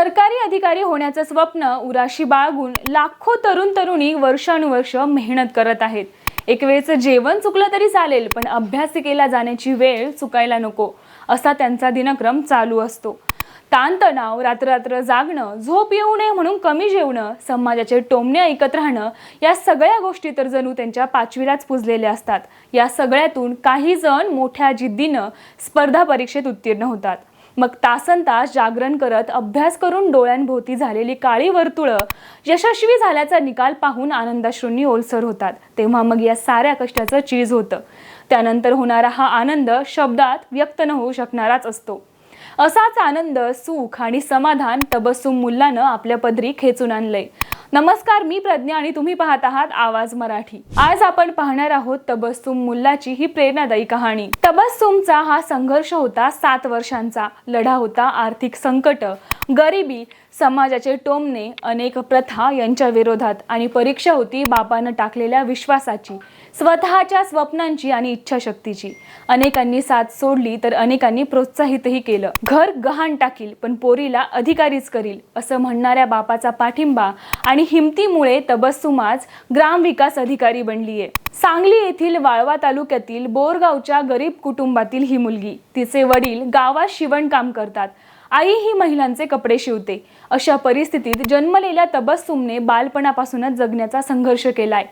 सरकारी अधिकारी होण्याचं स्वप्न उराशी बाळगून लाखो तरुण तरुणी वर्षानुवर्ष मेहनत करत आहेत. एक वेळचं जेवण चुकलं तरी चालेल पण अभ्यासिकेला जाण्याची वेळ चुकायला नको असा त्यांचा दिनक्रम चालू असतो. ताणतणाव रात्र जागणं झोप येऊ नये म्हणून कमी जेवणं समाजाचे टोमणे ऐकत राहणं या सगळ्या गोष्टी तर जणू त्यांच्या पाचवीलाच पुजलेल्या असतात. या सगळ्यातून काही जण मोठ्या जिद्दीनं स्पर्धा परीक्षेत उत्तीर्ण होतात. मग तासन तास जागरण करत अभ्यास करून डोळ्यांभोवती झालेली काळी वर्तुळं यशस्वी झाल्याचा निकाल पाहून आनंदाश्रूंनी ओलसर होतात. तेव्हा मग या साऱ्या कष्टाचं चीज होतं. त्यानंतर होणारा हा आनंद शब्दात व्यक्त न होऊ शकणाराच असतो. असाच आनंद सुख आणि समाधान तबस्सुम मुल्लानं आपल्या पदरी खेचून आणलंय. नमस्कार मी प्रज्ञा आणि तुम्ही पाहत आहात आवाज मराठी. आज आपण पाहणार आहोत तबस्सुम मुल्लाची ही प्रेरणादायी कहाणी. तबस्सुमचा हा संघर्ष होता सात वर्षांचा. लढा होता आर्थिक संकट. गरिबी समाजाचे टोमणे अनेक प्रथा यांच्या विरोधात आणि परीक्षा होती बापानं टाकलेल्या विश्वासाची स्वतःच्या स्वप्नांची आणि इच्छाशक्तीची. अनेकांनी साथ सोडली तर अनेकांनी प्रोत्साहितही केलं. घर गहाण टाकील पण पोरीला अधिकारीच करील असं म्हणणाऱ्या बापाचा पाठिंबा आणि हिमतीमुळे तबस्सुमाज ग्रामविकास अधिकारी बनलीये. सांगली येथील वाळवा तालुक्यातील बोरगावच्या गरीब कुटुंबातील ही मुलगी तिचे वडील गावात शिवणकाम करतात. आई ही महिलांचे कपडे शिवते. अशा परिस्थितीत जन्मलेल्या तबस्सुमने बालपणापासूनच जगण्याचा संघर्ष केलाय.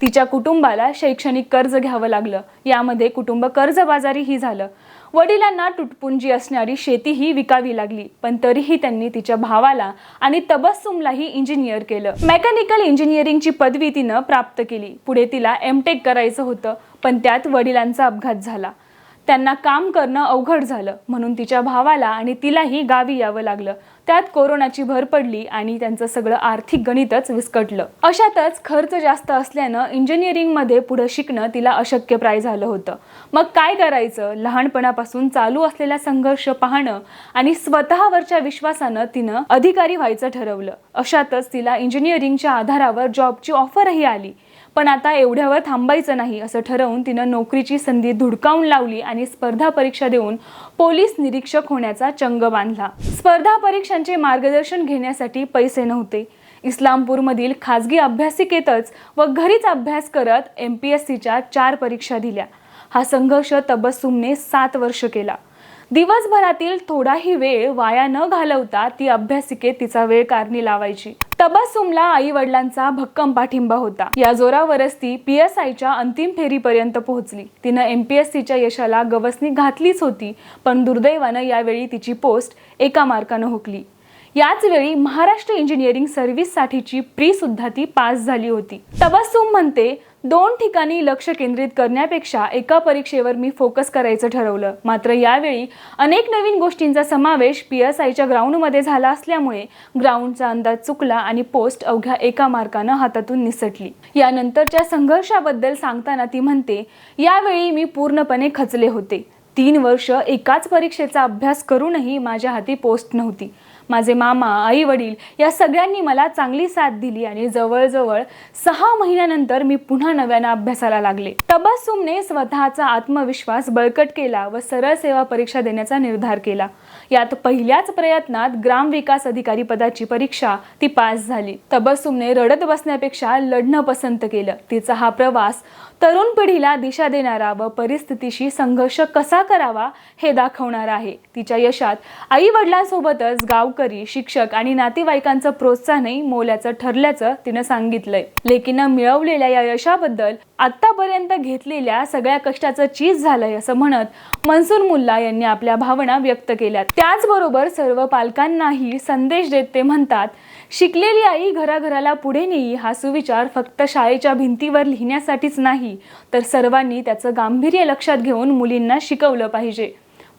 तिच्या कुटुंबाला शैक्षणिक कर्ज घ्यावं लागलं. यामध्ये कुटुंब कर्जबाजारीही झालं. वडिलांना तुटपुंजी असणारी शेतीही विकावी लागली पण तरीही त्यांनी तिच्या भावाला आणि तबस्सुमलाही इंजिनियर केलं. मेकॅनिकल इंजिनिअरिंगची पदवी तिनं प्राप्त केली. पुढे तिला एम टेक करायचं होतं पण त्यात वडिलांचा अपघात झाला. त्यांना काम करणं अवघड झालं. म्हणून तिच्या भावाला आणि तिलाही गावी यावं लागलं. त्यात कोरोनाची भर पडली आणि त्यांचं सगळं आर्थिक गणितच विस्कटलं. अशातच खर्च जास्त असल्यानं इंजिनिअरिंगमध्ये पुढं शिकणं तिला अशक्यप्राय झालं होतं. मग काय करायचं? लहानपणापासून चालू असलेला संघर्ष पाहणं आणि स्वतःवरच्या विश्वासानं तिनं अधिकारी व्हायचं ठरवलं. अशातच तिला इंजिनिअरिंगच्या आधारावर जॉबची ऑफरही आली. पण आता एवढ्यावर थांबायचं नाही असं ठरवून तिनं नोकरीची संधी धुडकावून लावली आणि स्पर्धा परीक्षा देऊन पोलीस निरीक्षक होण्याचा चंग बांधला. स्पर्धा परीक्षांचे मार्गदर्शन घेण्यासाठी पैसे नव्हते. इस्लामपूरमधील खाजगी अभ्यासिकेतच व घरीच अभ्यास करत एम पी एस सीच्या चार परीक्षा दिल्या. हा संघर्ष तबस्सुमने सात वर्ष केला. दिवसभरातील थोडाही वेळ वाया न घालवता ती अभ्यासिके तिचा वेळ कारणी लावायची. तबासुमला आई वडिलांचा भक्कम पाठिंबा होता. या जोरावरच ती पी एस आयच्या अंतिम फेरीपर्यंत पोहोचली. तिनं एम पी एस सीच्या यशाला गवसणी घातलीच होती पण दुर्दैवानं यावेळी तिची पोस्ट एका मार्कानं हुकली. याच वेळी महाराष्ट्र इंजिनिअरिंग सर्व्हिससाठीची प्री सुद्धा ती पास झाली होती. तबस्सुम म्हणते दोन ठिकाणी लक्ष केंद्रित करण्यापेक्षा एका परीक्षेवर मी फोकस करायचं ठरवलं. मात्र यावेळी अनेक नवीन गोष्टींचा समावेश पी एस आयच्या ग्राउंडमध्ये झाला असल्यामुळे ग्राउंडचा अंदाज चुकला आणि पोस्ट अवघ्या एका मार्कानं हातातून निसटली. यानंतरच्या संघर्षाबद्दल सांगताना ती म्हणते यावेळी मी पूर्णपणे खचले होते. तीन वर्ष एकाच परीक्षेचा अभ्यास करूनही माझ्या हाती पोस्ट नव्हती. माझे मामा आई वडील या सगळ्यांनी मला चांगली साथ दिली आणि जवळजवळ सहा महिन्यानंतर मी पुन्हा नव्यानं अभ्यासाला लागले. तबस्सुमने स्वतःचा आत्मविश्वास बळकट केला व सरळ सेवा परीक्षा देण्याचा निर्धार केला. यात पहिल्याच प्रयत्नात ग्रामविकास अधिकारी पदाची परीक्षा ती पास झाली. तबस्सुमने रडत बसण्यापेक्षा लढणं पसंत केलं. तिचा हा प्रवास तरुण पिढीला दिशा देणारा व परिस्थितीशी संघर्ष कसा करावा हे दाखवणार आहे. तिच्या यशात आई वडिलांसोबतच गावकरी शिक्षक आणि नातेवाईकांचं प्रोत्साहनही मोलाचं ठरल्याचं तिनं सांगितलंय. लेकीनं मिळवलेल्या या यशाबद्दल आतापर्यंत घेतलेल्या सगळ्या कष्टाचं चीज झालंय असं म्हणत मनसूर मुल्ला यांनी आपल्या भावना व्यक्त केल्या त्याचबरोबर सर्व पालकांनाही संदेश देत ते म्हणतात शिकलेली आई घराघराला पुढे नेई हा सुविचार फक्त शाळेच्या भिंतीवर लिहिण्यासाठीच नाही तर सर्वांनी त्याचं गांभीर्य लक्षात घेऊन मुलींना शिकवलं पाहिजे.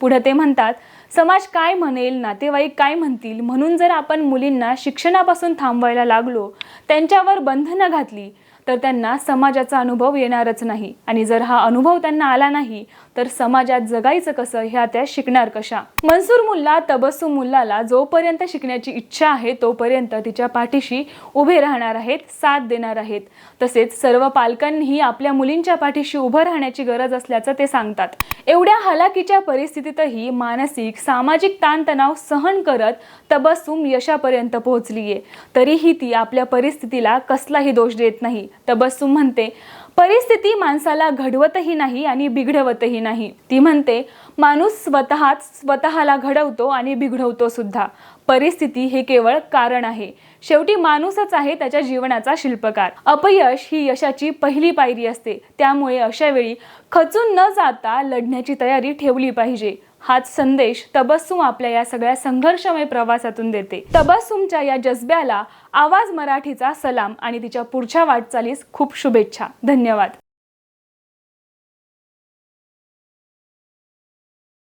पुढे ते म्हणतात समाज काय म्हणेल नातेवाईक काय म्हणतील? म्हणून जर आपण मुलींना शिक्षणापासून थांबवायला लागलो त्यांच्यावर बंधनं घातली तर त्यांना समाजाचा अनुभव येणारच नाही. आणि जर हा अनुभव त्यांना आला नाही तर समाजात जगायचं कसं? ह्या त्या शिकणार कशा? मनसूर मुल्ला तबस्सुम मुल्लाला जोपर्यंत शिकण्याची इच्छा आहे तोपर्यंत तिच्या पाठीशी उभे राहणार आहेत साथ देणार आहेत. तसेच सर्व पालकांनीही आपल्या मुलींच्या पाठीशी उभं राहण्याची गरज असल्याचं ते सांगतात. एवढ्या हलाखीच्या परिस्थितीतही मानसिक सामाजिक ताणतणाव सहन करत तबस्सुम यशापर्यंत पोहोचलीये. तरीही ती आपल्या परिस्थितीला कसलाही दोष देत नाही. तबस्सुम म्हणते परिस्थिती माणसाला घडवतही नाही आणि बिघडवतही नाही. ती म्हणते माणूस स्वतःच स्वतःला घडवतो आणि बिघडवतो सुद्धा. परिस्थिती हे केवळ कारण आहे. शेवटी माणूसच आहे त्याच्या जीवनाचा शिल्पकार. अपयश ही यशाची पहिली पायरी असते. त्यामुळे अशा वेळी खचून न जाता लढण्याची तयारी ठेवली पाहिजे. हाच संदेश तबस्सुम आपल्या या सगळ्या संघर्षमय प्रवासातून देते. तबस्सुमच्या या जज्ब्याला आवाज मराठीचा सलाम आणि तिच्या पुढच्या वाटचालीस खूप शुभेच्छा. धन्यवाद.